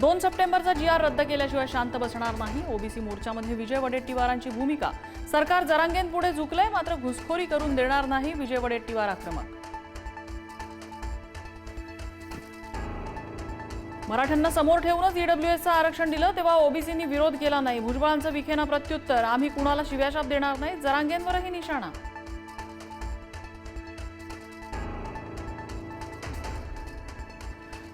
दोन सप्टेंबरचा जी आर रद्द केल्याशिवाय शांत बसणार नाही. ओबीसी मोर्चामध्ये विजय वडेट्टीवारांची भूमिका. सरकार जरांगेंपुढे झुकलंय मात्र घुसखोरी करून देणार नाही विजय वडेट्टीवार आक्रमक. मराठ्यांना समोर ठेवूनच ईडब्ल्यूएसचं आरक्षण दिलं तेव्हा ओबीसींनी विरोध केला नाही. भुजबळांचं विखेना प्रत्युत्तर आम्ही कुणाला शिव्याशाप देणार नाही? जरांगेंवरही निशाणा.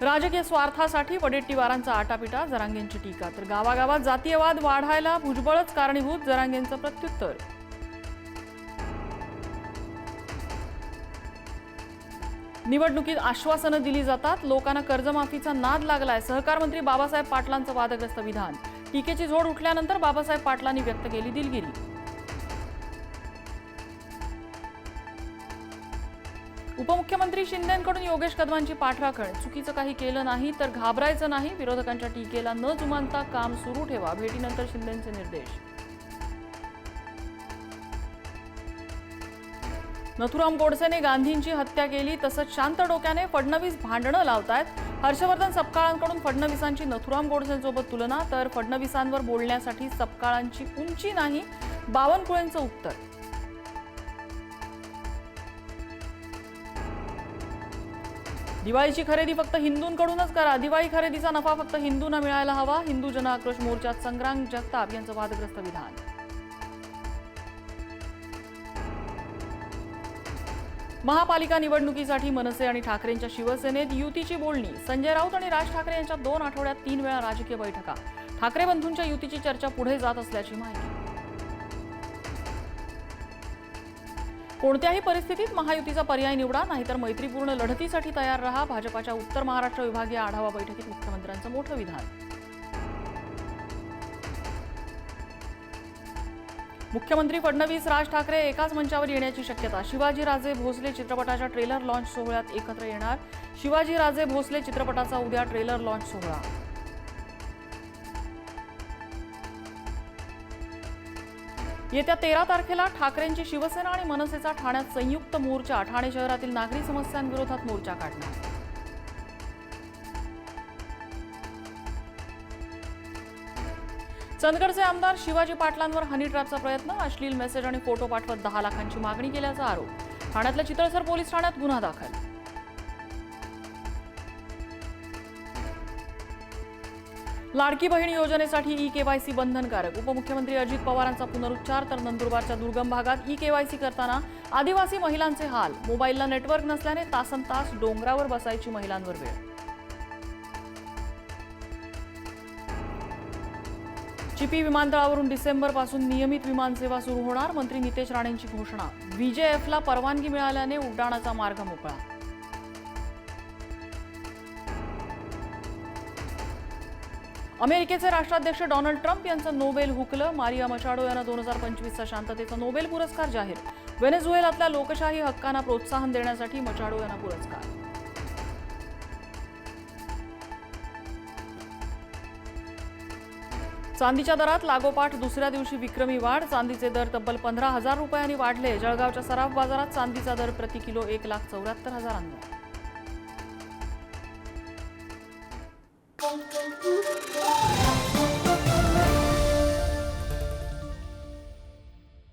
राजकीय स्वार्थासाठी वडेट्टीवारांचा आटापिटा जरांगेंची टीका. तर गावागावात जातीयवाद वाढायला भुजबळच कारणीभूत जरांगेंचं प्रत्युत्तर. निवडणुकीत आश्वासनं दिली जातात. लोकांना कर्जमाफीचा नाद लागलाय. सहकार मंत्री बाबासाहेब पाटलांचं वादग्रस्त विधान. टीकेची झोड उठल्यानंतर बाबासाहेब पाटलांनी व्यक्त केली दिलगिरी. उपमुख्यमंत्री शिंदेकडून योगेश कदमांची पाठराखण. चुकीचं काही केलं नाही तर घाबरायचं नाही. विरोधकांच्या टीकेला न जुमानता काम सुरू ठेवा. भेटीनंतर शिंदेचे निर्देश. नथुराम गोडसेने गांधींची हत्या केली. तसंच शांत डोक्याने फडणवीस भांडणं लावतायत. हर्षवर्धन सपकाळांकडून फडणवीसांची नथुराम गोडसेंसोबत तुलना तर फडणवीसांवर बोलण्यासाठी सपकाळांची उंची नाही. बावनकुळेंचं उत्तर. दिवाळीची खरेदी फक्त हिंदूंकडूनच करा. दिवाळी खरेदीचा नफा फक्त हिंदूंना मिळायला हवा. हिंदू जन आक्रोश मोर्चात संग्राम जगताप यांचं वादग्रस्त विधान. महापालिका निवडणुकीसाठी मनसे आणि ठाकरेंच्या शिवसेनेत युतीची बोलणी. संजय राऊत आणि राज ठाकरे यांच्या दोन आठवड्यात तीन वेळा राजकीय बैठका. ठाकरे बंधूंच्या युतीची चर्चा पुढे जात असल्याची माहिती. कोणत्याही परिस्थितीत महायुतीचा पर्याय निवडा नाहीतर मैत्रीपूर्ण लढतीसाठी तयार रहा. भाजपाच्या उत्तर महाराष्ट्र विभागीय आढावा बैठकीत मुख्यमंत्र्यांचं मोठं विधान. मुख्यमंत्री फडणवीस राज ठाकरे एकाच मंचावर येण्याची शक्यता. शिवाजीराजे भोसले चित्रपटाच्या ट्रेलर लॉन्च सोहळ्यात एकत्र येणार. शिवाजीराजे भोसले चित्रपटाचा उद्या ट्रेलर लॉन्च सोहळा. येत्या तेरा तारखेला ठाकरेंची शिवसेना आणि मनसेचा ठाण्यात संयुक्त मोर्चा ठाणे शहरातील नागरी समस्यांविरोधात मोर्चा काढणार. चंदगडचे आमदार शिवाजी पाटलांवर हनी ट्रॅपचा प्रयत्न अश्लील मेसेज आणि फोटो पाठवत दहा लाखांची मागणी केल्याचा आरोप. ठाण्यातल्या चितळसर पोलीस ठाण्यात गुन्हा दाखल लाडकी बहीण योजनेसाठी ई केवायसी बंधनकारक. उपमुख्यमंत्री अजित पवारांचा पुनरुच्चार तर नंदुरबारच्या दुर्गम भागात ई केवायसी करताना आदिवासी महिलांचे हाल. मोबाईलला नेटवर्क नसल्याने तासन तास डोंगरावर बसायची महिलांवर वेळ. चिपी विमानतळावरून डिसेंबरपासून नियमित विमानसेवा सुरू होणार मंत्री नितेश राणेंची घोषणा. व्हीजेएफला परवानगी मिळाल्याने उड्डाणाचा मार्ग मोकळा. अमेरिकेचे राष्ट्राध्यक्ष डोनाल्ड ट्रम्प यांचं नोबेल हुकलं. मारिया मचाडो यांना दोन हजार पंचवीसचा शांततेचा नोबेल पुरस्कार जाहीर. व्हेनेझुएलातल्या लोकशाही हक्कांना प्रोत्साहन देण्यासाठी मचाडो यांना पुरस्कार. चांदीच्या दरात लागोपाठ दुसऱ्या दिवशी विक्रमी वाढ. चांदीचे दर तब्बल पंधरा हजार रुपयांनी वाढले. जळगावच्या सराफ बाजारात चांदीचा दर प्रति किलो एक लाख चौऱ्याहत्तर हजारांवर. Thank you.